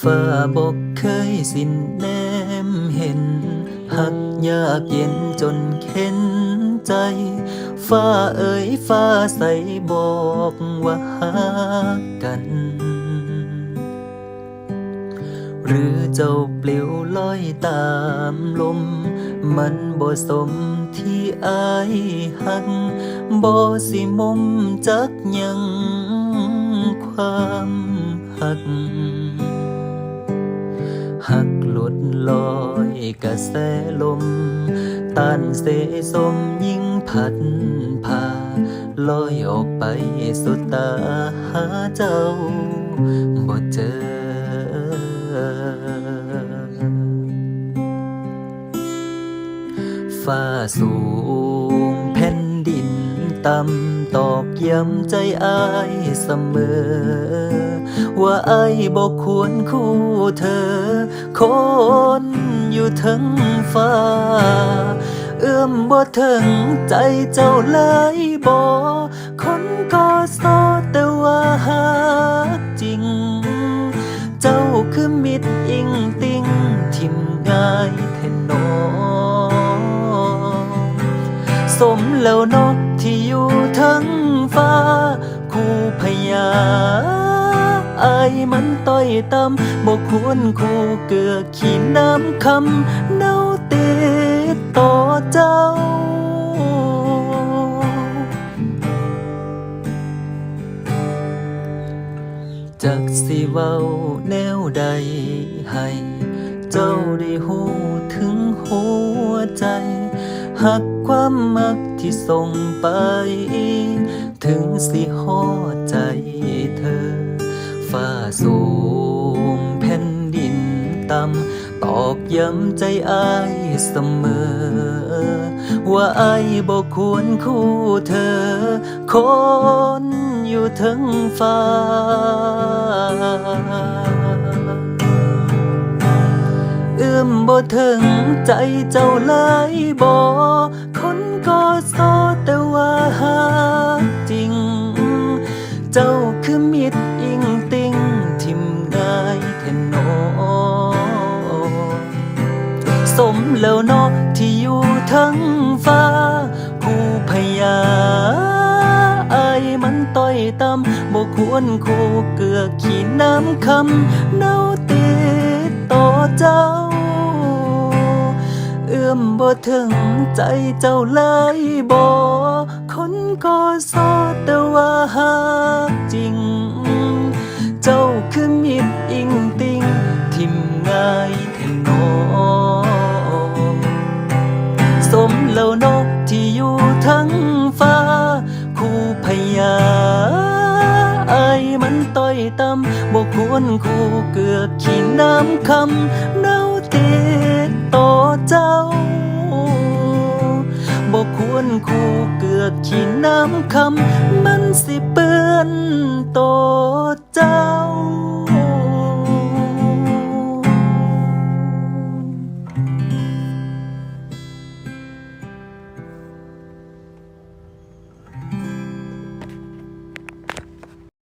ฟ้าบอกเคยสิ้นแนมเห็นหักยากเย็นจนเข็นใจ ฟ้าเอ๋ยฟ้าใสบอกว่าหักกัน หรือเจ้าปลิวลอยตามลม มันบ่สมที่อายหักบ่สิมุมจักยังความหัก หักหลุดลอยกระแสลมตันเสสมยิ่งพัดพาลอยออกไปสุดตาหาเจ้าบ่เจอ ฟ้าสูงแผ่นดินต่ำตอกย้ำใจอายเสมอ ว่าไอายบอกควรคู่เธอ คนอยู่ทั้งฟ้า เอื้อมบ่ถึงใจเจ้าเลยบ่คนก็โซแต่ว่าหักจริง เจ้าคือมิตรอิงติงทิมง่ายแทนนอสมแล้วเนกที่อยู่ทั้งฟ้าคู่พยา อายมันต้อยต่ำบอกควรคู่เกือขีดน้ำคำเนาติดต่อเจ้า จักสิเว้าแนวใดให้เจ้าได้หูถึงหัวใจ หักความมักที่ส่งไป ถึงสิหอใจ ฟ้าสูงแผ่นดินต่ำตอกย้ำใจอายเสมอ ว่าอายบอกควรคู่เธอ คนอยู่ทั้งฟ้าเอื้อมบ่ถึงใจเจ้าเลยบ่คนก็โซแต่ว่าหักจริง เจ้าคือมิตร อยู่ทั้งฟ้า ผู้พยาไอมันต้อยต่ำบ่ควรคู่เกือขีน้ำคำเนาติดต่อเจ้า เอื้อมบ่ถึงใจเจ้าเลยบ่คนก็โซแต่ว่าหักจริง เจ้าคือมิตรอิงติงทิมง่าย แล้วนกที่อยู่ทั้งฟ้า คู่พยาอายมันต้อยต่ำบอกควรคู่เกือกขีดน้ำคำเนาติดต่อเจ้าบอกควรคู่เกือกขีดน้ำคำมันสิเปื้อนตัวเจ้า